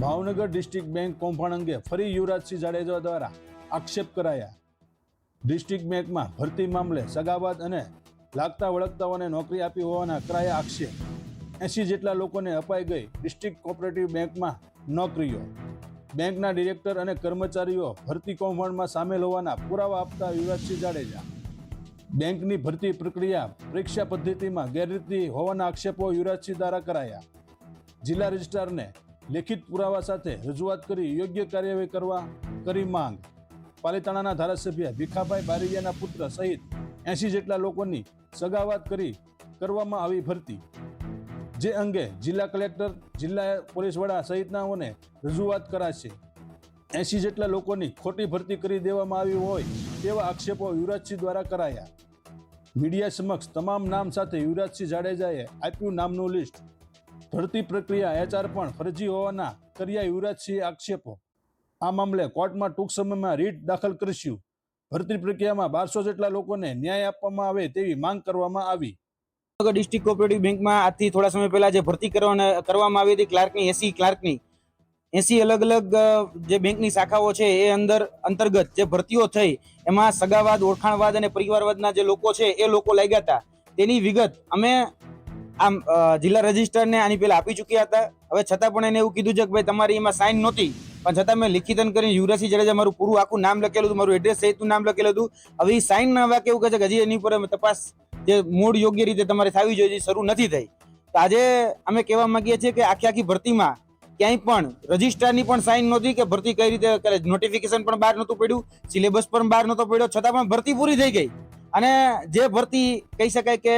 Bhavnagar district bank કૌભાંડ અંગે ફરી યુવરાજસિંહ જાડેજા દ્વારા આક્ષેપ કરાયા. ડિસ્ટ્રિક્ટ બેંકમાં ભરતી મામલે સગાવાદ અને લાગતા વળગતાઓને નોકરી આપી હોવાના કરાયા આક્ષેપ. એંસી જેટલા લોકોને અપાઈ ગઈ ડિસ્ટ્રિક્ટ કોઓપરેટિવ બેંકમાં નોકરીઓ. બેંકના ડિરેક્ટર અને કર્મચારીઓ ભરતી કૌભાંડમાં સામેલ હોવાના પુરાવા આપતા યુવરાજસિંહ જાડેજા. બેંકની ભરતી પ્રક્રિયા પરીક્ષા પદ્ધતિમાં ગેરરીતિ હોવાના આક્ષેપો યુવરાજસિંહ દ્વારા કરાયા. જિલ્લા રજિસ્ટ્રારને લેખિત પુરાવા સાથે રજૂઆત કરી યોગ્ય કાર્યવાહી કરવા કરી માંગ. પાલીતાણાના ધારાસભ્ય ભીખાભાઈ બારીયાના પુત્ર સહિત એંશી જેટલા લોકોની સગાવાત કરી કરવામાં આવી ભરતી. જે અંગે જિલ્લા કલેક્ટર, જિલ્લા પોલીસ વડા સહિતનાઓને રજૂઆત કરાશે. એંશી જેટલા લોકોની ખોટી ભરતી કરી દેવામાં આવી હોય તેવા આક્ષેપો યુવરાજસિંહ દ્વારા કરાયા. મીડિયા સમક્ષ તમામ નામ સાથે યુવરાજસિંહ જાડેજાએ આપ્યું નામનું લિસ્ટ. ભરતી પ્રક્રિયા એચઆર પણ ફરજી હોવાના કર્યા યુવરાજસિંહે આક્ષેપો. આ મામલે કોર્ટમાં ટૂંક સમયમાં રીટ દાખલ કરશ્યું ભરતી પ્રક્રિયામાં બારસો જેટલા લોકોને ન્યાય આપવામાં આવે તેવી માંગ કરવામાં આવી. ડિસ્ટ્રિક્ટ કોઓપરેટિવ બેંકમાં આજથી થોડા સમય પહેલા જે ભરતી કરવામાં આવી હતી ક્લાર્કની, એસી ક્લાર્કની. એસી અલગ અલગ જે બેંકની શાખાઓ છે એ અંદર અંતર્ગત જે ભરતીઓ થઈ, એમાં સગાવાદ, ઓળખાણવાદ અને પરિવારવાદના જે લોકો છે એ લોકો લાગ્યા હતા. તેની વિગત અમે આમ જિલ્લા રજિસ્ટરને આની પહેલાં આપી ચૂક્યા હતા. હવે છતાં પણ એને એવું કીધું છે કે ભાઈ તમારી એમાં સાઇન નહોતી. પણ છતાં મેં લિખિતન કરીને યુવરાજસિંહ જાડેજા મારું પૂરું આખું નામ લખેલું હતું, મારું એડ્રેસ સહિતનું નામ લખેલું હતું. હવે એ સાઇન ના વાક્ય એવું કહે છે કે હજી એની ઉપર તપાસ, જે મૂળ યોગ્ય રીતે તમારે થવી જોઈએ શરૂ નથી થઈ. તો આજે અમે કહેવા માંગીએ છીએ કે આખી આખી ભરતીમાં ક્યાંય પણ રજિસ્ટ્રારની પણ સાઇન નહોતી કે ભરતી કઈ રીતે કરે. નોટિફિકેશન પણ બહાર નહોતું પડ્યું સિલેબસ પણ બહાર નહોતો પડ્યો. છતાં પણ ભરતી પૂરી થઈ ગઈ. અને જે ભરતી કહી શકાય કે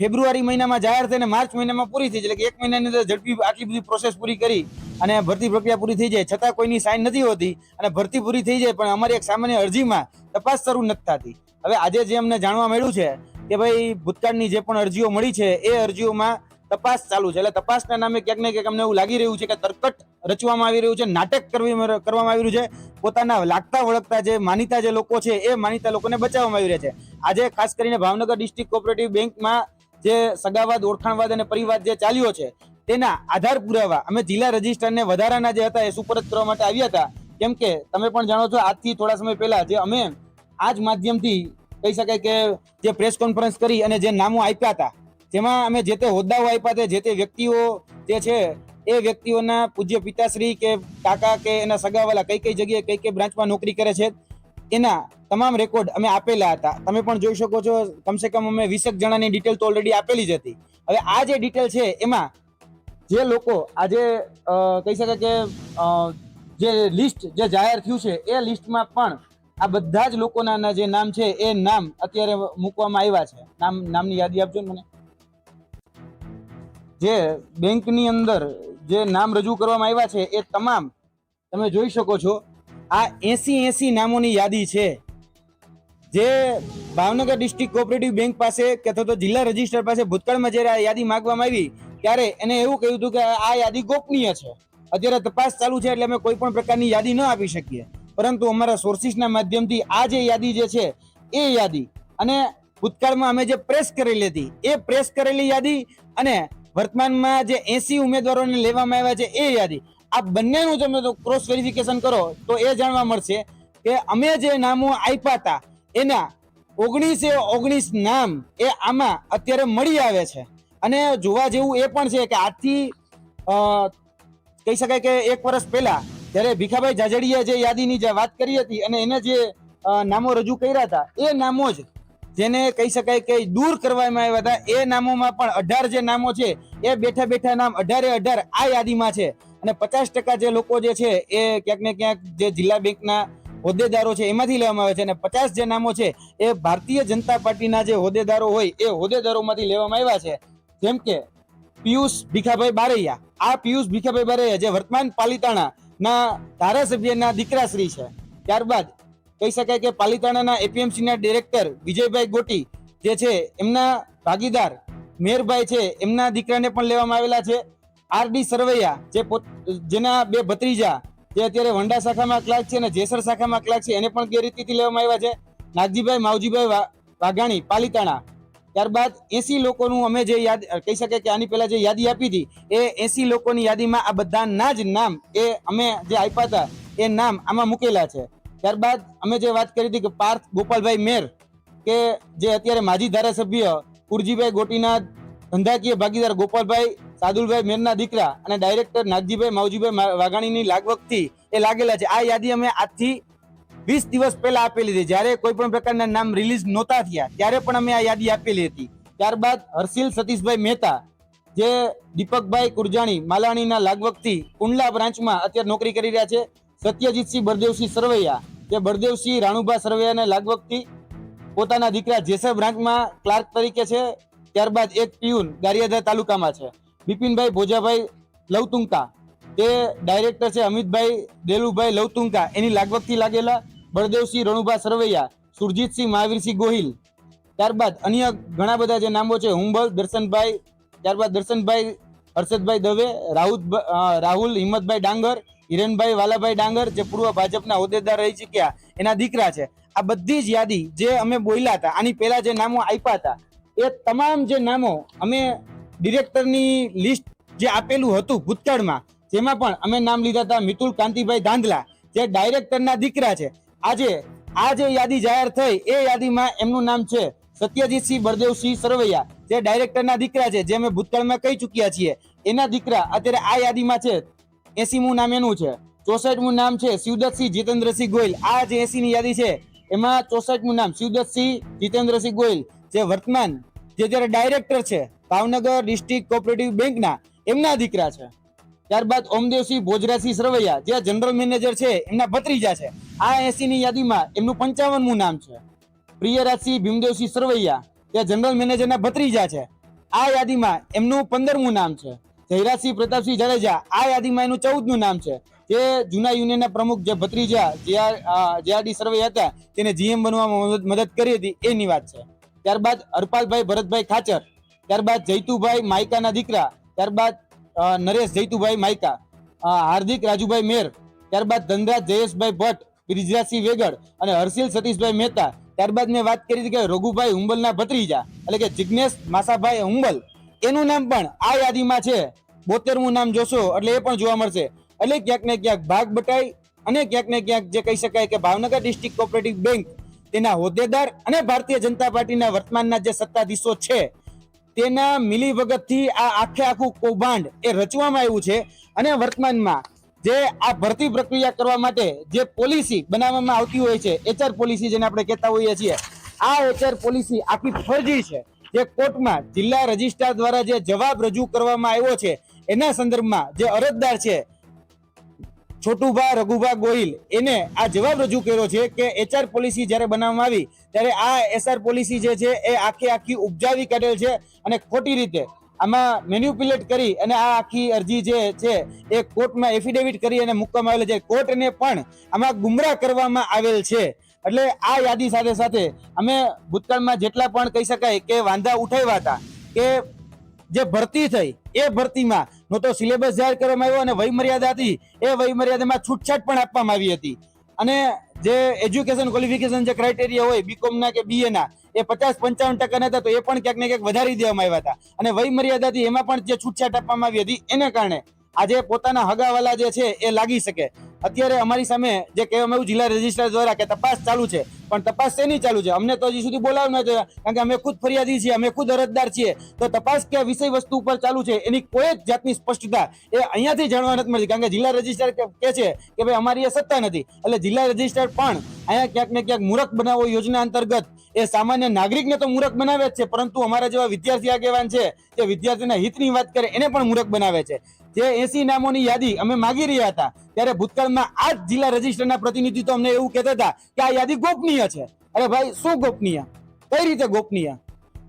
ફેબ્રુઆરી મહિનામાં જાહેર થઈને માર્ચ મહિનામાં પૂરી થઈ જાય. એટલે એક મહિનાની અંદર ઝડપી આટલી બધી પ્રોસેસ પૂરી કરી અને ભરતી પ્રક્રિયા પૂરી થઈ જાય. છતાં કોઈની સાઇન નથી હોતી અને ભરતી પૂરી થઈ જાય પણ અમારી એક સામાન્ય અરજીમાં તપાસ શરૂ નથી થતી. હવે આજે જે અમને જાણવા મળ્યું છે કે ભાઈ ભૂતકાળની જે પણ અરજીઓ મળી છે, એ અરજીઓમાં તપાસ ચાલુ છે. એટલે તપાસના નામે ક્યાંક ને ક્યાંક અમને એવું લાગી રહ્યું છે કે તરકટ રચવામાં આવી રહ્યું છે, નાટક કરવી કરવામાં આવી રહ્યું છે. પોતાના લાગતા વળગતા જે માનીતા જે લોકો છે, એ માનીતા લોકોને બચાવવામાં આવી રહ્યા છે. આજે ખાસ કરીને ભાવનગર ડિસ્ટ્રિક્ટ કોઓપરેટિવ બેંકમાં જે સગાવાદ, ઓળખાણવાદ અને પરિવાદ જે ચાલ્યો છે, તેના આધાર પુરાવા અમે જિલ્લા રજિસ્ટરને વધારાના જે હતા એ સુપરત કરવા માટે આવ્યા હતા. કેમ કે તમે પણ જાણો છો, આજથી થોડા સમય પહેલા જે અમે આ જ માધ્યમથી કહી શકાય કે જે પ્રેસ કોન્ફરન્સ કરી અને જે નામો આપ્યા હતા, જેમાં અમે જે તે હોદ્દાઓ આપ્યા હતા, જે તે વ્યક્તિઓ જે છે, એ વ્યક્તિઓના પૂજ્ય પિતાશ્રી કે કાકા કે એના સગાવાલા કઈ કઈ જગ્યાએ કઈ કઈ બ્રાન્ચમાં નોકરી કરે છે એના તમામ રેકોર્ડ અમે આપેલા હતા. તમે પણ જોઈ શકો છો, કમસે કમ અમે વીસેક જણાની ડિટેલ તો ઓલરેડી આપેલી જ હતી. હવે આ જે ડિટેલ છે, એમાં જે લોકો આજે કહી શકાય કે જે લિસ્ટ જે જાહેર થયું છે, એ લિસ્ટમાં પણ આ બધા જ લોકોના જે નામ છે, એ નામ અત્યારે મૂકવામાં આવ્યા છે. નામ, નામની યાદી આપજો મને. જે બેંકની અંદર જે નામ રજૂ કરવામાં આવ્યા છે, એ તમામ તમે જોઈ શકો છો. આ એસી એસી નામોની યાદી છે. જે ભાવનગર ડિસ્ટ્રિક્ટ કોઓપરેટિવ બેંક પાસે કે અથવા તો જિલ્લા રજિસ્ટર પાસે ભૂતકાળમાં જ્યારે આ યાદી માંગવામાં આવી, ત્યારે એને એવું કહ્યું હતું કે આ યાદી ગોપનીય છે. અત્યારે તપાસ ચાલુ છે એટલે અમે કોઈ પણ પ્રકારની યાદી ન આપી શકીએ. પરંતુ અમારા સોર્સિસના માધ્યમથી આ જે યાદી જે છે, એ યાદી અને ભૂતકાળમાં અમે જે પ્રેસ કરેલી હતી, એ પ્રેસ કરેલી યાદી અને વર્તમાનમાં જે એસી ઉમેદવારોને લેવામાં આવ્યા છે, એ યાદી આ બંનેનું તમે ક્રોસ વેરિફિકેશન કરો, તો એ જાણવા મળશે કે અમે જે નામો આપ્યા હતા, એના ઓગણીસે ઓગણીસ નામ એ આમાં અત્યારે મળી આવે છે. અને જોવા જેવું એ પણ છે કે આજથી કહી શકાય કે એક વર્ષ પહેલા જ્યારે ભીખાભાઈ જાજડીયા જે યાદીની જે વાત કરી હતી અને એને જે નામો રજૂ કર્યા હતા, એ નામો જ જેને કહી શકાય કે દૂર કરવામાં આવ્યા હતા, એ નામોમાં પણ અઢાર જે નામો છે, એ બેઠા બેઠા નામ અઢારે અઢાર આ યાદીમાં છે. અને પચાસ ટકા જે લોકો જે છે એ ક્યાંક ને ક્યાંક જે જિલ્લા બેંકના હોદ્દેદારો છે એમાંથી લેવામાં આવે છે અને પચાસ જે નામો છે એ ભારતીય જનતા પાર્ટીના જે હોદ્દેદારો હોય એ હોદ્દેદારોમાંથી લેવામાં આવ્યા છે. જેમ કે પિયુષ ભીખાભાઈ બારૈયા. આ પિયુષ ભીખાભાઈ બારૈયા જે વર્તમાન પાલિતાણા ના ધારાસભ્યના દીકરાશ્રી છે. ત્યારબાદ કહી શકાય કે પાલિતાણાના એપીએમસીના ડિરેક્ટર વિજયભાઈ ગોટી જે છે એમના ભાગીદાર મેરભાઈ છે એમના દીકરાને પણ લેવામાં આવેલા છે. આરડી સરવૈયા, જે જેના બે ભત્રીજા, જે અત્યારે વંડા શાખામાં ક્લાર્ક છે અને જેસર શાખામાં ક્લાર્ક છે, એને પણ ગેરરીતિથી લેવામાં આવ્યા છે. નાગજીભાઈ માવજીભાઈ વાઘાણી, પાલિતાણા. ત્યારબાદ એસી લોકોનું અમે જે યાદ, કહી શકાય કે આની પહેલા જે યાદી આપી હતી, એ એસી લોકોની યાદીમાં આ બધાના જ નામ, એ અમે જે આપ્યા હતા, એ નામ આમાં મૂકેલા છે. ત્યારબાદ અમે જે વાત કરી હતી કે પાર્થ ગોપાલભાઈ મેર, કે જે અત્યારે માજી ધારાસભ્ય કુરજીભાઈ ગોટીના ધંધાકીય ભાગીદાર ગોપાલભાઈ સાદુલભાઈ મેરના દીકરા અને ડાયરેક્ટર નાગજીભાઈ માવજીભાઈ વાઘાણીની લાગવગથી એ લાગેલા છે. આ યાદી અમે આજથી વીસ દિવસ પહેલા આપેલી હતી જ્યારે કોઈ પણ પ્રકારના નામ રિલીઝ નહોતા થયા, ત્યારે પણ અમે આ યાદી આપેલી હતી. ત્યારબાદ હર્ષિલ સતીશભાઈ મહેતા, જે દીપકભાઈ કુરજાણી, માલાણીના લાગવગથી કુંડલા બ્રાન્ચમાં અત્યારે નોકરી કરી રહ્યા છે. સત્યજીતસિંહ બળદેવસિંહ સરવૈયા, જે બળદેવસિંહ રાણુભા સરવૈયાના લાગવગથી પોતાના દીકરા જેસર બ્રાન્ચમાં ક્લાર્ક તરીકે છે. ત્યારબાદ એક પિયુન ગારિયાધર તાલુકામાં છે. બિપિનભાઈ ભોજાભાઈ લવતુંકા તે ડાયરેક્ટર છે અમિતભાઈ દેલુભાઈ લવતુંકા એની લાગવગથી લાગેલા બળદેવસિંહ રણુભા સરવૈયા, સુરજીતસિંહ મહાવીરસિંહ ગોહિલ. ત્યારબાદ અન્ય ઘણા બધા જે નામો છે, હુંબલ, દર્શનભાઈ, ત્યારબાદ દર્શનભાઈ હર્ષદભાઈ દવે રાહુલ રાહુલ, હિંમતભાઈ ડાંગર, હિરેનભાઈ વાલાભાઈ ડાંગર, જે પૂર્વ ભાજપના હોદ્દેદાર રહી ચૂક્યા, એના દીકરા છે. આ બધી જ યાદી જે અમે બોલ્યા હતા, આની પહેલા જે નામો આપ્યા હતા, એ તમામ જે નામો અમે ડિરેક્ટરની લિસ્ટ જે આપેલું હતું ભૂતકાળમાં, જેમાં પણ અમે નામ લીધા હતા મિતુલ કાંતિભાઈ ધાંધલા, જે ડાયરેક્ટરના દીકરા છે. આજે, આ જે યાદી જાહેર થઈ, એ યાદીમાં એમનું નામ છે સત્યજીતસિંહ બળદેવસિંહ સરવૈયા, જે ડાયરેક્ટરના દીકરા છે, જે અમે ભૂતકાળમાં કહી ચૂક્યા છીએ. એના દીકરા અત્યારે આ યાદીમાં છે. એસીમું નામ એનું છે. ચોસઠમું નામ છે શિવદત્તસિંહ જીતેન્દ્રસિંહ ગોયલ. આ જે એસીની યાદી છે, એમાં ચોસઠમું નામ શિવદત્તસિંહ જીતેન્દ્રસિંહ ગોયલ, જે વર્તમાન, જે જ્યારે ડાયરેક્ટર છે ભાવનગર ડિસ્ટ્રિક્ટ કોઓપરેટિવ બેંકના એમના દીકરા છે. ત્યારબાદ ઓમદેવસિંહ ભોજરાસિંહ સરવૈયા, જે જનરલ મેનેજર છે, એમના ભત્રીજા છે. આ એસીની યાદીમાં એમનું પંચાવનમું નામ છે. પ્રિયરાજસિંહ ભીમદેવસિંહ સરવૈયા, જે જનરલ મેનેજરના ભત્રીજા છે. આ યાદીમાં એમનું પંદરમું નામ છે. જયરાજસિંહ પ્રતાપસિંહ જાડેજા, આ યાદીમાં એનું ચૌદનું નામ છે. જે જૂના યુનિયનના પ્રમુખ જે ભત્રીજા જેઆરડી સરવૈયા હતા, તેને જીએમ બનવામાં મદદ કરી હતી, એની વાત છે. ત્યારબાદ હરપાલભાઈ ભરતભાઈ ખાચર ત્યારબાદ જૈતુભાઈ માયકાના દીકરા, ત્યારબાદ નરેશ જૈતુભાઈ માયકા હાર્દિક રાજુભાઈ મેર, ત્યારબાદ ધનરાજ જયેશભાઈ ભટ્ટ બ્રિજરાજસિંહ વેગડ અને હર્ષિલ સતીશભાઈ મહેતા. ત્યારબાદ મેં વાત કરી હતી કે રઘુભાઈ હુંબલના ભત્રીજા, એટલે કે જિજ્ઞેશ માસાભાઈ હુંબલ. એનું નામ પણ આ યાદીમાં છે. બોતેરમું નામ જોશો એટલે એ પણ જોવા મળશે. એટલે ક્યાંક ને ક્યાંક ભાગ બટાઈ અને ક્યાંક ને ક્યાંક જે કહી શકાય કે ભાવનગર ડિસ્ટ્રિક્ટ કોઓપરેટિવ બેંક તેના હોદ્દેદાર અને ભારતીય જનતા પાર્ટીના વર્તમાનના જે સત્તાધીશો છે તેના મિલીભગતથી આ આખે આખું કૌભાંડ એ રચવામાં આવ્યું છે અને વર્તમાનમાં જે આ ભરતી પ્રક્રિયા કરવા માટે જે પોલિસી બનાવવામાં આવતી હોય છે, એચઆર પોલિસી જેને આપણે કહેતા હોઈએ છીએ, આ એચઆર પોલિસી આખી ફરજી છે. જે કોર્ટમાં જિલ્લા રજિસ્ટ્રાર દ્વારા જે જવાબ રજૂ કરવામાં આવ્યો છે, એના સંદર્ભમાં જે અરજદાર છે છોટુભા રઘુભા ગોહિલ, એને આ જવાબ રજૂ કર્યો છે કે એચઆર પોલિસી જ્યારે બનાવવામાં આવી, ત્યારે આ એસઆર પોલિસી જે છે એ આખી આખી ઉપજાવી કાઢેલ છે અને ખોટી રીતે આમાં મેન્યુપ્યુલેટ કરી અને આ આખી અરજી જે છે એ કોર્ટમાં એફિડેવિટ કરી અને મૂકવામાં આવેલ છે. કોર્ટને પણ આમાં ગુમરાહ કરવામાં આવેલ છે. એટલે આ યાદી સાથે સાથે અમે ભૂતકાળમાં જેટલા પણ કહી શકાય કે વાંધા ઉઠાવ્યા હતા કે જે ભરતી થઈ, એ ભરતીમાં નો તો સિલેબસ જાહેર કરવામાં આવ્યો અને વયમર્યાદા હતી, એ વયમર્યાદામાં છૂટછાટ પણ આપવામાં આવી હતી. અને જે એજ્યુકેશન ક્વોલિફિકેશન જે ક્રાઇટેરિયા હોય બીકોમ ના કે બીએ ના, એ પચાસ પંચાવન ટકા હતા, તો એ પણ ક્યાંક ને ક્યાંક વધારી દેવામાં આવ્યા હતા. અને વયમર્યાદાથી એમાં પણ જે છૂટછાટ આપવામાં આવી હતી, એને કારણે આજે પોતાના હગાવાલા જે છે, એ લાગી શકે. અત્યારે અમારી સામે જે કહેવામાં આવ્યું જિલ્લા રજિસ્ટ્રાર દ્વારા કે તપાસ ચાલુ છે, પણ તપાસ શેની ચાલુ છે? અમને તો હજી સુધી બોલાવ્યું નથી કારણ કે અમે ખુદ ફરિયાદી છીએ, અમે ખુદ અરજદાર છીએ. તો તપાસ કે વિષય વસ્તુ ઉપર ચાલુ છે, એની કોઈ જ જાતની સ્પષ્ટતા એ અહીંયાથી જાણવા નથી મળતી, કારણ કે જિલ્લા રજિસ્ટ્રાર કે છે કે ભાઈ અમારી એ સત્તા નથી. એટલે જિલ્લા રજિસ્ટ્રાર પણ અહીંયા ક્યાંક ને ક્યાંક મૂરખ બનાવો યોજના અંતર્ગત એ સામાન્ય નાગરિકને તો મૂરખ બનાવે જ છે, પરંતુ અમારા જેવા વિદ્યાર્થી આગેવાન છે જે વિદ્યાર્થીના હિતની વાત કરે, એને પણ મૂરખ બનાવે છે. જે એસી નામોની યાદી અમે માગી રહ્યા હતા, ત્યારે ભૂતકાળમાં આ જિલ્લા રજિસ્ટરના પ્રતિનિધિ તો અમને એવું કહેતા હતા કે આ યાદી ગોપનીય છે. અરે ભાઈ, શું ગોપનીય? કઈ રીતે ગોપનીય?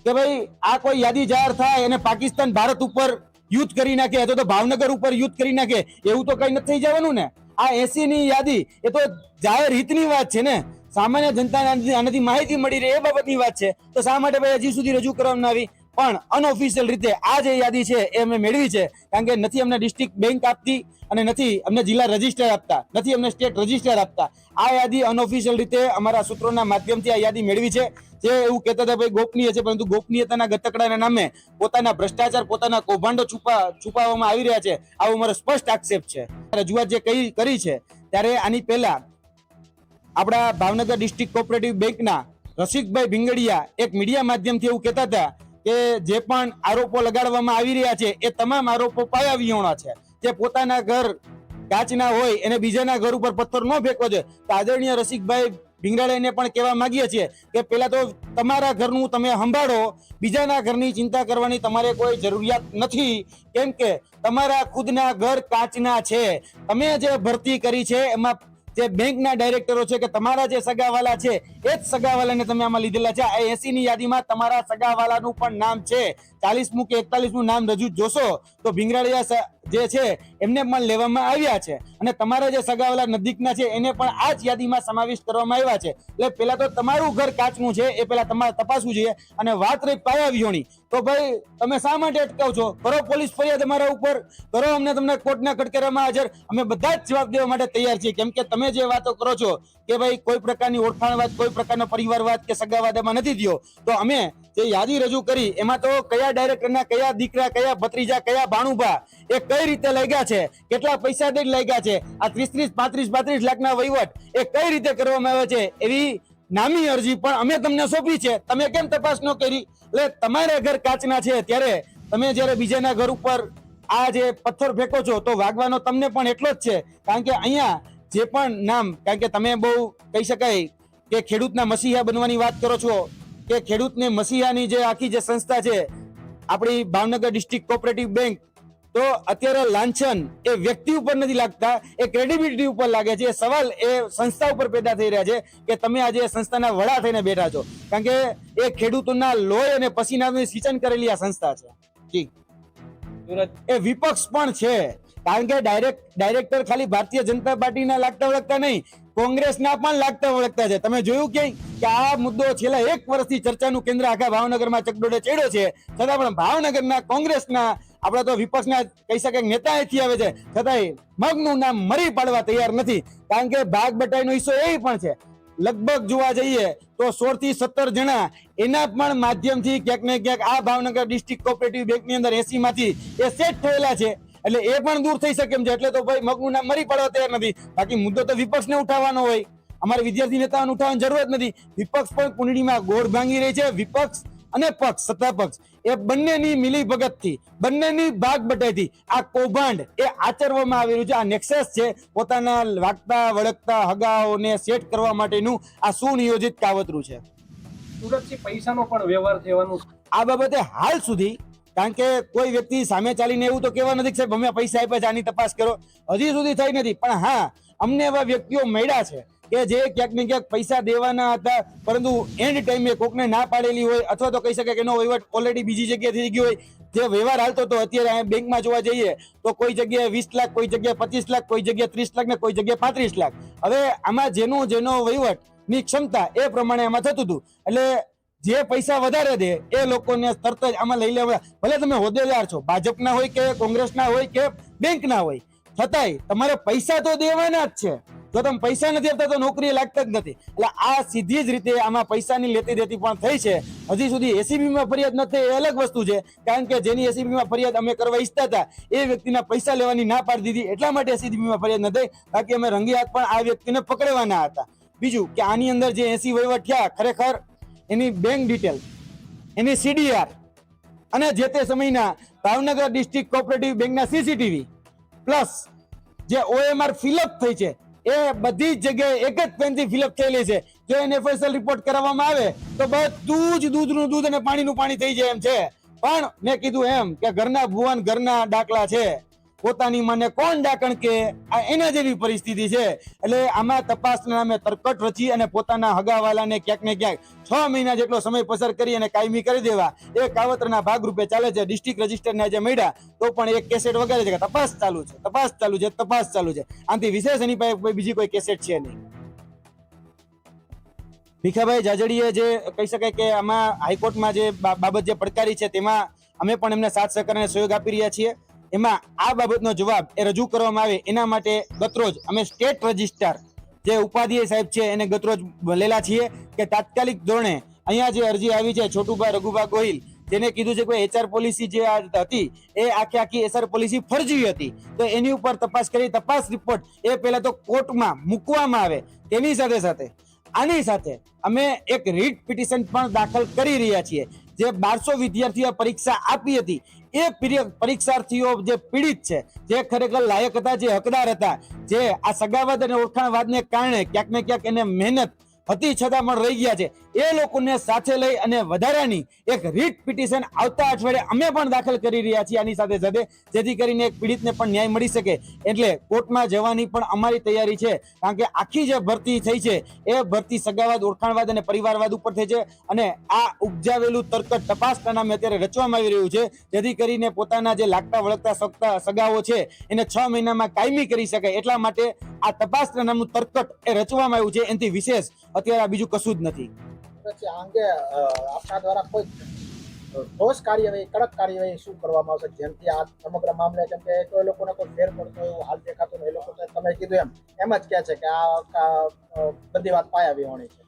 કે ભાઈ, આ કોઈ યાદી જાહેર થાય અને પાકિસ્તાન ભારત ઉપર યુદ્ધ કરી નાખે અથવા તો ભાવનગર ઉપર યુદ્ધ કરી નાખે, એવું તો કઈ નથી થઈ જવાનું ને? આ એસી ની યાદી, એ તો જાહેર હિતની વાત છે ને? સામાન્ય જનતાને આનાથી માહિતી મળી રહે એ બાબતની વાત છે. તો શા માટે ભાઈ હજી સુધી રજૂ કરવામાં આવી? પણ અનઓફિશિયલ રીતે આ જે યાદી છે એ અમે મેળવી છે, કારણ કે નથી અમને ડિસ્ટ્રિક્ટ બેંક આપતી અને નથી અમને જિલ્લા રજિસ્ટર આપતા, નથી અમને સ્ટેટ રજિસ્ટર આપતા. આ યાદી અનઓફિશિયલ રીતે અમારા સૂત્રોના માધ્યમથી આ યાદી મેળવી છે. જે એવું કહેતા હતા, ભાઈ, ગોપનીય છે, પરંતુ ગોપનીયતાના ગતકડાના નામે પોતાના ભ્રષ્ટાચાર, પોતાના કૌભાંડો છુપા, છુપાવવામાં આવી રહ્યા છે. આવો અમારો સ્પષ્ટ આક્ષેપ છે. રજૂઆત જે કઈ, કરી છે, ત્યારે આની પહેલા આપણા ભાવનગર ડિસ્ટ્રિક્ટ કોઓપરેટિવ બેંકના રસિકભાઈ ભીંગડિયા એક મીડિયા માધ્યમથી એવું કહેતા હતા કે જે પણ આરોપો લગાડવામાં આવી રહ્યા છે, એ તમામ આરોપો પાયા વિહોણા છે. જે પોતાના ઘર કાચના હોય, એને બીજાના ઘર ઉપર પથ્થર ન ફેંકવો જોઈએ. તો આદરણીય રસિકભાઈ ભીંગડાળાને પણ કહેવા માંગીએ છીએ કે પહેલાં તો તમારા ઘરનું તમે સંભાળો, બીજાના ઘરની ચિંતા કરવાની તમારે કોઈ જરૂરિયાત નથી. કેમ કે તમારા ખુદના ઘર કાચના છે. તમે જે ભરતી કરી છે, એમાં જે બેંકના ડાયરેક્ટરો છે કે તમારા જે સગાવાલા છે, એ જ સગાવાલાને તમે આમાં લીધેલા છે. આ એસી ની યાદીમાં તમારા સગાવાલાનું પણ નામ છે. ચાલીસમું કે એકતાલીસમું નામ રજૂ જોશો, તો ભીંગરાળિયા જે છે, એમને પણ લેવામાં આવ્યા છે. અને તમારા જે સગાવાલા નજીકના છે, એને પણ આ જ યાદીમાં સમાવેશ કરવામાં આવ્યા છે. એટલે પેલા તો તમારું ઘર કાચનું છે, એ પેલા તમારે તપાસવું જોઈએ. અને વાત રહી પાયા વિહોણી તો ભાઈ, તમે શા માટે અટકાવ છો? કરો પોલીસ ફરિયાદ અમારા ઉપર. કરો અમને તમને કોર્ટના કટકેરામાં હાજર. અમે બધા જ જવાબ દેવા માટે તૈયાર છીએ. કેમ કે તમે જે વાતો કરો છો કે ભાઈ કોઈ પ્રકારની ઓળખાણવાદ, કોઈ પ્રકારનો પરિવારવાદ કે સગાવાદમાં નથી થયો, તો અમે જે યાદી રજૂ કરી, એમાં તો કયા ડાયરેક્ટરના કયા દીકરા, કયા ભત્રીજા, કયા ભાણુભા, એ કઈ રીતે લાગ્યા છે, કેટલા પૈસા દઈ લાગ્યા છે, આ ત્રીસ ત્રીસ પાંત્રીસ પાંત્રીસ લાખના વહીવટ, એ કઈ રીતે કરવામાં આવે છે, એવી નામી અરજી પણ અમે તમને સોંપી છે. તમે કેમ તપાસ ન કરી? એટલે તમારે ઘર કાચના છે, ત્યારે તમે જ્યારે બીજાના ઘર ઉપર આ જે પથ્થર ફેંકો છો, તો વાગવાનો તમને પણ એટલો જ છે. કારણ કે અહીંયા જે પણ નામ કારણ કે તમે બહુ કહી શકાય કે ખેડૂતના મસીહા બનવાની વાત કરો છો કે ખેડૂતને મસીહાની જે આખી જે સંસ્થા છે આપણી ભાવનગર ડિસ્ટ્રિક્ટ કોઓપરેટિવ બેંક તો અત્યારે લાંછન એ વ્યક્તિ ઉપર નથી લાગતા એ ક્રેડિબિલિટી ઉપર લાગે છે. એ સવાલ એ સંસ્થા ઉપર પેદા થઈ રહ્યા છે કે તમે આજે સંસ્થાના વડા થઈને બેઠા છો. કારણ કે એ ખેડૂતોના લોહી અને પસીનાનું સિંચન કરેલી આ સંસ્થા છે. જી. એ વિપક્ષ પણ છે. કારણ કે ડાયરેક્ટ ડાયરેક્ટર ખાલી ભારતીય જનતા પાર્ટીના લાગતા વળગતા નહીં, કોંગ્રેસના પણ લાગતા વળગતા છે. તમે જોયું કે કે આ મુદ્દો છેલ્લા એક વર્ષથી ચર્ચાનું કેન્દ્ર આખા ભાવનગરમાં ચકડોડે ચડ્યો છે. છતાં પણ ભાવનગરના કોંગ્રેસના, આપણા તો વિપક્ષના કહી શકાય નેતા અહીંથી આવે છે. છતાંય મગનું નામ મરી પાડવા તૈયાર નથી. કારણ કે ભાગ બટાઈનો હિસ્સો એ પણ છે. લગભગ જોવા જઈએ તો સોળથી સત્તર જણા એના પણ માધ્યમથી ક્યાંક ને ક્યાંક આ ભાવનગર ડિસ્ટ્રિક્ટ કોઓપરેટિવ બેંકની અંદર એસી માંથી એ સેટ થયેલા છે. એટલે એ પણ દૂર થઈ શકે એમ છે. એટલે તો ભાઈ મગનું નામ મરી પડવા તૈયાર નથી. બાકી મુદ્દો તો વિપક્ષને ઉઠાવવાનો હોય. અમારે વિદ્યાર્થી નેતાઓને ઉઠાવવાની જરૂર જ નથી. વિપક્ષ પણ કુંડળીમાં ગોળ ભાંગી રહી છે. વિપક્ષ અને પક્ષ સત્તા પક્ષ. એ બંનેની મિલી ભગતથી બંનેની ભાગ બટાઈથી આ કૌભાંડ એ આચરવામાં આવી રહ્યું છે. આ નેક્સેસ છે પોતાના વાગતા વળગતા હગાઓને સેટ કરવા માટેનું આ સુનિયોજિત કાવતરું છે. સુરતથી પૈસાનો પણ વ્યવહાર થવાનું આ બાબતે હાલ સુધી કારણ કે કોઈ વ્યક્તિ સામે ચાલીને એવું તો કહેવા નથી સાહેબ, અમે પૈસા આપ્યા છે, આની તપાસ કરો. હજી સુધી થઈ નથી. પણ હા, અમને એવા વ્યક્તિઓ મળ્યા છે કે જે ક્યાંક ને ક્યાંક પૈસા દેવાના હતા, પરંતુ એન્ડ ટાઈમે કોકને ના પાડેલી હોય અથવા તો કહી શકાય કે એનો વહીવટ ઓલરેડી બીજી જગ્યાએ થઈ ગયો હોય. જે વ્યવહાર હાલતો હતો, અત્યારે બેંકમાં જોવા જઈએ, તો કોઈ જગ્યાએ વીસ લાખ, કોઈ જગ્યાએ પચીસ લાખ, કોઈ જગ્યાએ ત્રીસ લાખ ને કોઈ જગ્યાએ પાંત્રીસ લાખ. હવે આમાં જેનો જેનો વહીવટની ક્ષમતા એ પ્રમાણે આમાં થતું હતું. એટલે જે પૈસા વધારે દે, એ લોકોને તરત જ આમાં લઈ લેવા. ભલે તમે હોદ્દેદાર છો, ભાજપના હોય કે કોંગ્રેસના હોય કે બેંકના હોય, છતાંય તમારે પૈસા તો દેવાના જ છે. જો તમે પૈસા નથી આપતા તો નોકરી લાગતા જ નથી. એટલે આ સીધી જ રીતે આમાં પૈસાની લેતી દેતી પણ થઈ છે. હજી સુધી એસીબીમાં ફરિયાદ ન થઈ એ અલગ વસ્તુ છે. કારણ કે જેની એસીબીમાં ફરિયાદ અમે કરવા ઈચ્છતા હતા, એ વ્યક્તિના પૈસા લેવાની ના પાડી દીધી. એટલા માટે એસીબીમાં ફરિયાદ ન થઈ, બાકી અમે રંગી હાથ પણ આ વ્યક્તિને પકડવાના હતા. બીજું કે આની અંદર જે એસી વહીવટ થયા, ખરેખર એની બેંક ડિટેલ એની સીડીઆર અને જે તે સમયના ભાવનગર ડિસ્ટ્રિક્ટ કોઓપરેટિવ બેંકના સીસીટીવી પ્લસ જે ઓએમઆર ફિલઅપ થઈ છે, એ બધી જ જગ્યાએ એક જ પેનથી ફિલઅપ થયેલી છે. જો એને એફએસએલ રિપોર્ટ કરવામાં આવે, તો બધું જ દૂધનું દૂધ અને પાણીનું પાણી થઈ જાય એમ છે. પણ મેં કીધું એમ કે ઘરના ભુવન ઘરના દાખલા છે. પોતાની મને કોણ ડાકણ કે આ એના જેવી પરિસ્થિતિ છે? એટલે આમાં તપાસના નામે તરકટ રચી અને પોતાના હગાવાલાને ક્યાંક ને ક્યાંક છ મહિના જેટલો સમય પસાર કરી અને કાયમી કરી દેવા. એ કાવતરના ભાગરૂપે ચાલે છે. ડિસ્ટ્રિક્ટ રજિસ્ટરના જે મળ્યા. તો પણ એક કેસેટ વગાડે છે કે તપાસ ચાલુ છે. તપાસ ચાલુ છે. તપાસ ચાલુ છે. આનાથી વિશેષ એની પાસે બીજી કોઈ કેસેટ છે નહીં. ભીખાભાઈ જાજડીએ જે કહી શકાય કે આમાં હાઈકોર્ટમાં જે બાબત જે પડકારી છે તેમાં અમે પણ એમને સાથ સહકાર અને સહયોગ આપી રહ્યા છીએ. એમાં આ બાબતનો જવાબ એ રજૂ કરવામાં આવે એના માટે ગતરોજ અમે સ્ટેટ રજિસ્ટ્રાર જે ઉપાધ્યાય સાહેબ છે એને ગતરોજ લેલા છીએ કે તાત્કાલિક ધોરણે અહીંયા જે અરજી આવી છે છોટુભાઈ રઘુભા ગોહિલ, જેને કીધું છે કે એચઆર પોલિસી જે હતી એ આખી આખી એસઆર પોલિસી ફરજી હતી. તો એની ઉપર તપાસ કરી, તપાસ રિપોર્ટ એ પહેલા તો કોર્ટમાં મૂકવામાં આવે તેની સાથે સાથે આની સાથે અમે એક રીટ પિટિશન પણ દાખલ કરી રહ્યા છીએ. જે બારસો વિદ્યાર્થીઓ પરીક્ષા આપી હતી, એ પરીક્ષાર્થીઓ જે પીડિત છે, જે ખરેખર લાયક હતા, જે હકદાર હતા, જે આ સગાવાદ અને ઓળખાણવાદને કારણે ક્યાંક ને ક્યાંક એને મહેનત હતી છતાં પણ રહી ગયા છે. એ લોકોને સાથે લઈ અને વધારાની એક રીટ પિટિશન આવતા અઠવાડિયે અમે પણ દાખલ કરી રહ્યા છીએ. આની સાથે સાથે જેથી કરીને એક પીડિતને પણ ન્યાય મળી શકે. એટલે કોર્ટમાં જવાની પણ અમારી તૈયારી છે. કારણ કે આખી જે ભરતી થઈ છે, એ ભરતી સગાવાદ, ઓળખાણવાદ અને પરિવારવાદ ઉપર થઈ છે. અને આ ઉપજાવેલું તર્ક તપાસના નામે અત્યારે રચવામાં આવી રહ્યું છે. જેથી કરીને પોતાના જે લાગતા વળગતા સગતા સગાઓ છે, એને છ મહિનામાં કાયમી કરી શકાય. એટલા માટે આ તપાસના નામનું તર્કટ એ રચવામાં આવ્યું છે. એનાથી વિશેષ અત્યારે આ બીજું કશું જ નથી. પછી આ અંગે આપના દ્વારા કોઈ ઠોસ કાર્યવાહી કડક કાર્યવાહી શું કરવામાં આવશે? જેમથી આ સમગ્ર મામલે કેમ કે એ લોકોને કોઈ ફેર પડતો એવું હાલ દેખાતો. એ લોકો તમે કીધું એમ. એમ જ કહે છે કે આ બધી વાત પાયા વિહોણી છે.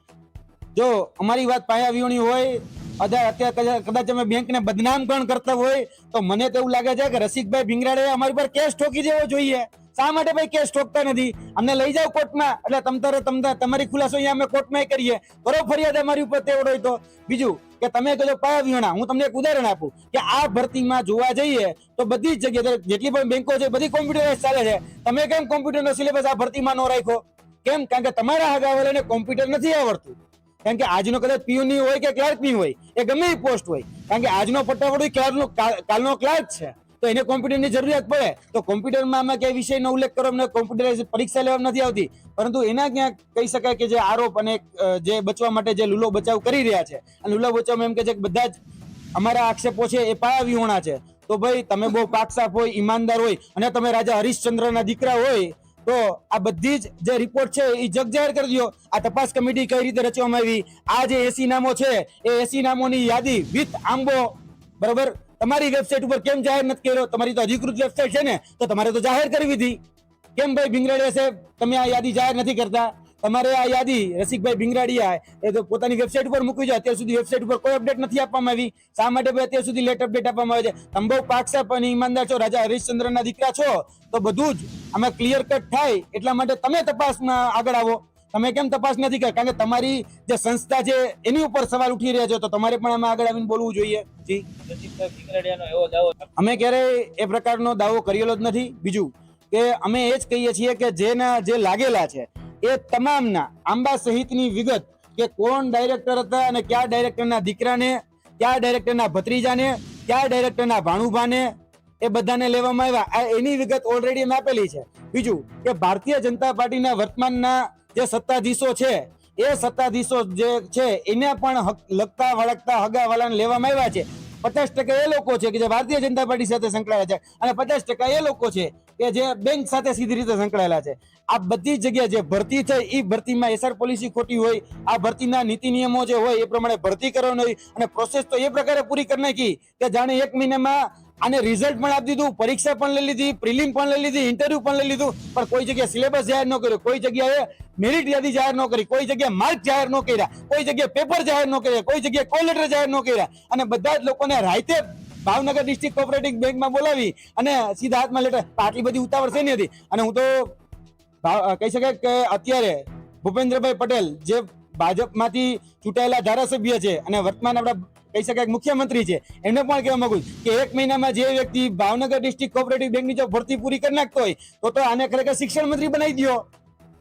જો અમારી વાત પાયા વિહોણી હોય અત્યારે કદાચ- કદાચ અમે બેંકને બદનામ પણ કરતા હોય તો મને તો એવું લાગે છે કે રસિકભાઈ ભીંગરાડે અમારી પર કેસ ઠોકી દેવો જોઈએ. શા માટે ભાઈ કેસ ઠોકતા નથી? અમને લઈ જાઓ કોર્ટમાં. એટલે તમ તમતા તમ તમારી ખુલાસો અહીંયા અમે કોર્ટમાં કરીએ. કરો ફરિયાદ અમારી ઉપર તેવડ હોય તો. બીજું કે તમે કહો પાયા વિહોણા, હું તમને એક ઉદાહરણ આપું. કે આ ભરતીમાં જોવા જઈએ તો બધી જ જગ્યાએ જેટલી પણ બેંકો છે, બધી કોમ્પ્યુટરાઇઝ ચાલે છે. તમે કેમ કોમ્પ્યુટરનો સિલેબસ આ ભરતીમાં ન રાખ્યો? કેમ? કારણ કે તમારા હગાવાલાને કોમ્પ્યુટર નથી આવડતું. કારણ કે આજનો કદાચ પીયુની હોય કે ક્લાર્કની હોય, એ ગમે એ પોસ્ટ હોય. કારણ કે આજનો ફટાફટ ક્લાર્કનો કાલ- કાલનો ક્લાર્ક છે. તો એને કોમ્પ્યુટરની જરૂરિયાત પડે. તો કોમ્પ્યુટરમાં આમાં ક્યાંય વિષયનો ઉલ્લેખ કરો અમને કોમ્પ્યુટરાઇઝ પરીક્ષા લેવા નથી આવતી. પરંતુ એના ક્યાંક કહી શકાય કે જે આરોપ અને જે બચવા માટે જે લૂલો બચાવ કરી રહ્યા છે. અને લૂલો બચાવમાં એમ કે છે કે બધા જ અમારા આક્ષેપો છે એ પાયા વિહોણા છે. તો ભાઈ, તમે બહુ પાકસાફ હોય, ઈમાનદાર હોય અને તમે રાજા હરિશ્ચંદ્રના દીકરા હોય, તો આ બધી જ જે રિપોર્ટ છે એ જગ જાહેર કરી દો આ તપાસ કમિટી કઈ રીતે રચવામાં આવી? આ જે એસી નામો છે, એ એસી નામોની યાદી વિથ આંબો, બરોબર? તમારી વેબસાઇટ ઉપર કેમ જાહેર નથી કર્યો? તમારી તો અધિકૃત વેબસાઇટ છે ને, તો તમારે તો જાહેર કરવી હતી. કેમ ભાઈ ભીંગરાડિયા સાહેબ, તમે આ યાદી જાહેર નથી કરતા? તમારે આ યાદી રસિકભાઈ ભીંગરાડિયા એ તો પોતાની વેબસાઇટ ઉપર મૂકી છે. અત્યાર સુધી વેબસાઇટ ઉપર કોઈ અપડેટ નથી આપવામાં આવી. શા માટે ભાઈ અત્યાર સુધી લેટ અપડેટ આપવામાં આવે છે? તમે બહુ પાકસાપ અને ઈમાનદાર છો. રાજા હરિશ્ચંદ્રના દીકરા છો. તો બધું જ આમાં ક્લિયર કટ થાય. એટલા માટે તમે તપાસમાં આગળ આવો. તમે કેમ તપાસ નથી કરી? કારણ કે તમારી જે સંસ્થા છે, એની ઉપર સવાલ ઉઠી રહ્યા છો, તો તમારે પણ આમાં આગળ આવીને બોલવું જોઈએ. અમે ક્યારેય એ પ્રકારનો દાવો કરેલો જ નથી. બીજું કે અમે એ જ કહીએ છીએ કે જેના જે લાગેલા છે, એ તમામના આંબા સહિતની વિગત કે કોણ ડાયરેક્ટર હતા અને કયા ડાયરેક્ટરના દીકરાને, કયા ડાયરેક્ટરના ભત્રીજાને, કયા ડાયરેક્ટરના ભાણુભાને, એ બધાને લેવામાં આવ્યા. એની વિગત ઓલરેડી અમે આપેલી છે. બીજું કે ભારતીય જનતા પાર્ટીના વર્તમાનના જે સત્તાધીશો છે. એ સત્તાધીશો જે છે, એને પણ લગતા વળગતા હગાવાલાને લેવામાં આવ્યા છે. પચાસ ટકા એ લોકો છે કે જે ભારતીય જનતા પાર્ટી સાથે સંકળાયેલા છે અને પચાસ ટકા એ લોકો છે કે જે બેંક સાથે સીધી રીતે સંકળાયેલા છે. આ બધી જગ્યાએ જે ભરતી થઈ એ ભરતીમાં એસઆર પોલિસી ખોટી હોય, આ ભરતીના નીતિ નિયમો જે હોય, એ પ્રમાણે ભરતી કરવાની હોય અને પ્રોસેસ તો એ પ્રકારે પૂરી કરી નાખી કે જાણે એક મહિનામાં આને રિઝલ્ટ પણ આપી દીધું, પરીક્ષા પણ લઈ લીધી પ્રિલિમ પણ લઈ લીધી ઇન્ટરવ્યુ પણ લઈ લીધું, પણ કોઈ જગ્યાએ સિલેબસ જાહેર ન કર્યો, કોઈ જગ્યાએ મેરિટ યાદી જાહેર ન કરી, કોઈ જગ્યાએ માર્ક જાહેર ન કર્યા, કોઈ જગ્યાએ પેપર જાહેર ન કર્યા, કોઈ જગ્યાએ કોલ લેટર જાહેર ન કર્યા. અને બધા જ લોકોને રાયતે ભાવનગર ડિસ્ટ્રિક્ટ કોઓપરેટિવ બેંકમાં બોલાવી અને સીધા હાથમાં લેટર આટલી બધી ઉતાવળ થઈ નથી અને હું તો કહી શકાય કે અત્યારે ભૂપેન્દ્રભાઈ પટેલ જે ભાજપમાંથી ચૂંટાયેલા ધારાસભ્ય છે અને વર્તમાન આપણા કહી શકાય મુખ્યમંત્રી છે એમને પણ કહેવા માંગુ કે એક મહિનામાં જે વ્યક્તિ ભાવનગર ડિસ્ટ્રિક્ટ કોઓપરેટિવ બેંકની જો ભરતી પૂરી કરી નાખતો હોય, તો તો આને ખરેખર શિક્ષણ મંત્રી બનાવી દો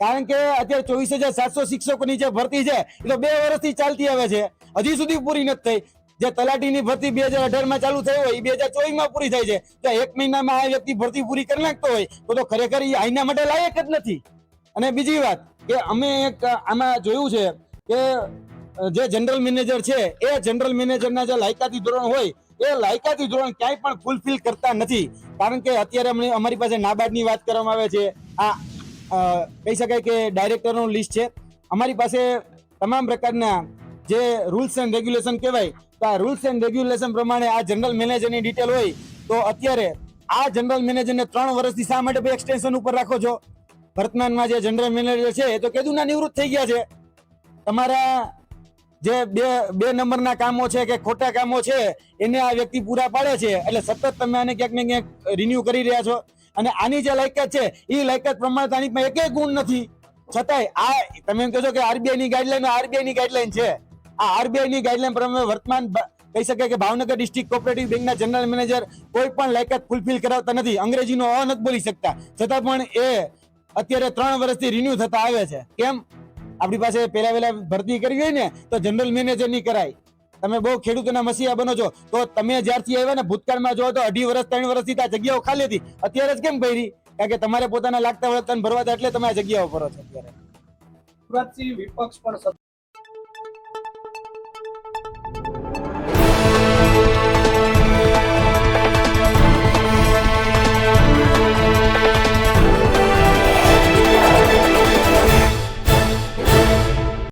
કારણ કે અત્યારે ચોવીસ હજાર સાતસો શિક્ષકોની જે ભરતી છે, એ તો બે વર્ષથી ચાલતી આવે છે. હજી સુધી પૂરી નથી થઈ. જે તલાટીની ભરતી બે હજાર અઢારમાં ચાલુ થઈ હોય, એ બે હજાર ચોવીસમાં પૂરી થાય છે. તો એક મહિનામાં આ વ્યક્તિ ભરતી પૂરી કરી નાખતો હોય, તો તો ખરેખર એ આઈના માટે લાયક જ નથી. અને બીજી વાત કે અમે એક આમાં જોયું છે કે જે જનરલ મેનેજર છે, એ જનરલ મેનેજરના જે લાયકાતી ધોરણ હોય, એ લાયકાતી ધોરણ ક્યાંય પણ ફૂલફિલ કરતા નથી. કારણ કે અત્યારે અમારી પાસે નાબાર્ડની વાત કરવામાં આવે છે. આ કહી શકાય કે ડાયરેક્ટરનું લિસ્ટ છે. અમારી પાસે તમામ પ્રકારના જે રૂલ્સ એન્ડ રેગ્યુલેશન કહેવાય, તો આ રૂલ્સ એન્ડ રેગ્યુલેશન પ્રમાણે આ જનરલ મેનેજરની ડિટેલ હોય, તો અત્યારે આ જનરલ મેનેજરને ત્રણ વર્ષથી શા માટે એક્સટેન્શન ઉપર રાખો છો? વર્તમાનમાં જે જનરલ મેનેજર છે, એ તો કેદુના નિવૃત્ત થઈ ગયા છે. તમારા જે બે બે નંબરના કામો છે કે ખોટા કામો છે, એને આ વ્યક્તિ પૂરા પાડે છે. એટલે સતત તમે આને ક્યાંક ને ક્યાંક રિન્યુ કરી રહ્યા છો. અને આની જે લાયકાત છે, એ લાયકાત પ્રમાણે તાની એકે ગુણ નથી. છતાંય આ, તમે એમ કહો છો કે આરબીઆઈ ની ગાઈડલાઈન આરબીઆઈ ની ગાઈડલાઈન છે. આ આરબીઆઈ ની ગાઈડલાઈન પ્રમાણે વર્તમાન કહી શકાય કે ભાવનગર ડિસ્ટ્રિક્ટ કોઓપરેટિવ બેંકના જનરલ મેનેજર કોઈ પણ લાયકાત ફૂલફિલ કરાવતા નથી. અંગ્રેજીનો અ નથી બોલી શકતા. છતાં પણ એ અત્યારે ત્રણ વર્ષથી રિન્યુ થતા આવે છે. કેમ? આપણી પાસે પહેલા પહેલા ભરતી કરી હોય ને, તો જનરલ મેનેજરની કરાય. તમે બહુ ખેડૂતોના મસીહા બનો છો, તો તમે જ્યારથી આવ્યા ને, ભૂતકાળમાં જો તો અઢી વર્ષ, ત્રણ વર્ષથી આ જગ્યાઓ ખાલી હતી. અત્યારે જ કેમ ભરી? કારણ કે તમારે પોતાના લાગતા વળગતા ભરવા એટલે તમે આ જગ્યાઓ ભરો છો અત્યારે. વિપક્ષ પણ